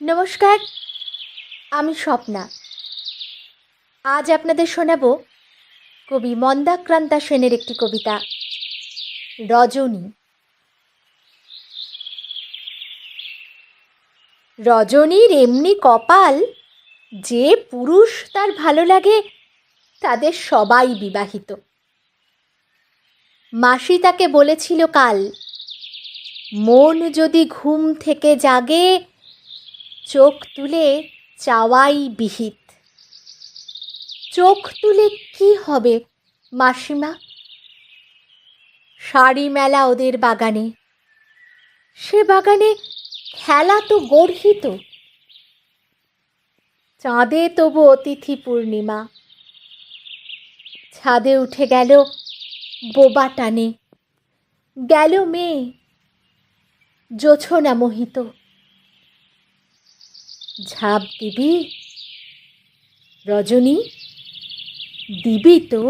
নমস্কার, আমি স্বপ্না। আজ আপনাদের শোনাব কবি মন্দাক্রান্তা সেনের একটি কবিতা, রজনী। রজনীর এমনি কপাল যে পুরুষ তার ভালো লাগে, তাদের সবাই বিবাহিত। মাসি তাকে বলেছিল কাল, মন যদি ঘুম থেকে জাগে চোখ তুলে চাওয়াই বিহিত। চোখ তুলে কি হবে, মাসিমা? শাড়ি মেলা ওদের বাগানে। সে বাগানে খেলা তো গর্হিত। চাঁদে তবু অতিথি পূর্ণিমা। ছাদে উঠে গেল বোবা টানে। গেল মেয়ে, জোছনা মোহিত। ঝাঁপ দিবি? রজনী দিবি তো?